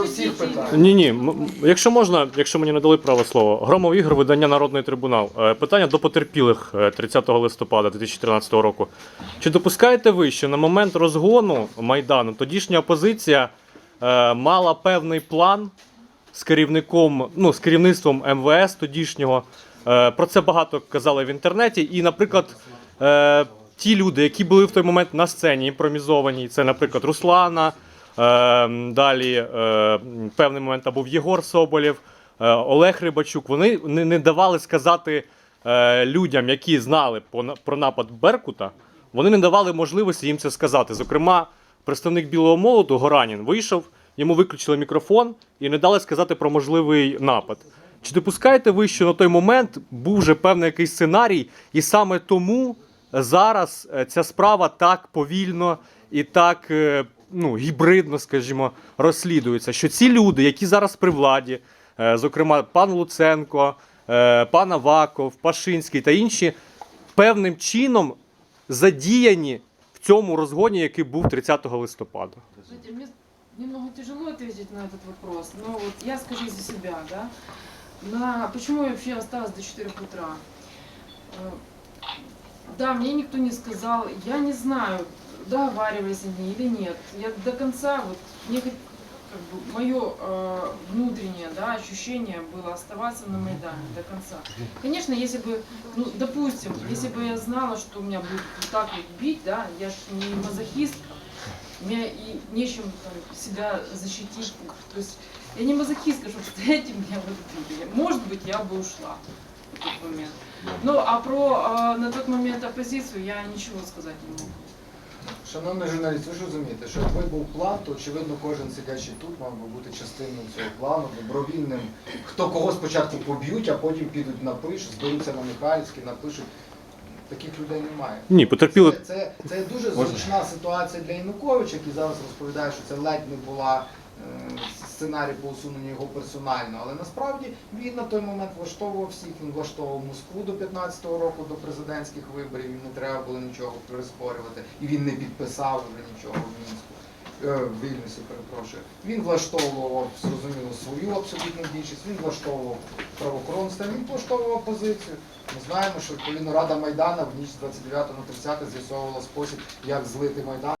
До всіх питань. Ні, ні. Якщо можна, якщо мені не дали право слова, Громов Ігор, видання Народний трибунал. Е, Питання до потерпілих е, 30 листопада 2013 року. Чи допускаєте ви, що на момент розгону Майдану тодішня опозиція е, мала певний план з керівником, ну, з керівництвом МВС тодішнього? Е, Про це багато казали в інтернеті. І, наприклад, е, ті люди, які були в той момент на сцені імпровізовані, це, наприклад, Руслана. Е, далі е, певний момент там був Єгор Соболєв, е, Олег Рибачук. Вони не, давали сказати е, людям, які знали про напад Беркута, вони не давали можливості їм це сказати. Зокрема, представник білого молоду Горанін вийшов, йому виключили мікрофон і не дали сказати про можливий напад. Чи допускаєте ви, що на той момент був вже певний якийсь сценарій, і саме тому зараз ця справа так повільно і так ну, гібридно, скажімо, розслідується? Що ці люди, які зараз при владі, е, зокрема пан Луценко, е, пан Аваков, Пашинський та інші, певним чином задіяні в цьому розгоні, який був 30 листопада? Немного тяжело ответить на этот вопрос, но вот я скажу за себя, да. На, почему я вообще осталась до 4 утра? Э, Да, мне никто не сказал, я не знаю, договаривались они или нет. Я до конца, вот, мне как бы, мое э, внутреннее да, ощущение было оставаться на Майдане до конца. Конечно, если бы, ну, допустим, если бы я знала, что меня будут вот так вот бить, да, я ж не мазохистка, мне и нечем там, себя защитить. То есть я не мазохистка, чтобы стоять и меня вот били. Может быть, я бы ушла в тот момент. Ну, а про э, на тот момент оппозицию я ничего сказать не могу. Шановний журналіст, ви ж розумієте, що якби був план, то очевидно кожен сидячий тут мав би бути частиною цього плану, добровільним. Хто кого спочатку поб'ють, а потім підуть напишуть, зберуться на Михайлівській, напишуть. Таких людей немає. Ні, потерпіли. Це, це, це дуже зручна ситуація для Януковича, який зараз розповідає, що це ледь не була е, сценарій по усуненню його персонально. Але насправді він на той момент влаштовував всіх, він влаштовував Москву до 15-го року, до президентських виборів, їм не треба було нічого прискорювати. І він не підписав вже нічого в Мінську. е, В Вільнюсі, перепрошую. Він влаштовував зрозуміло свою абсолютну більшість, він влаштовував правоохоронство, він влаштовував опозицію. Ми знаємо, що відповідно Рада Майдана в ніч з 29 на 30 з'ясовувала спосіб, як злити Майдан.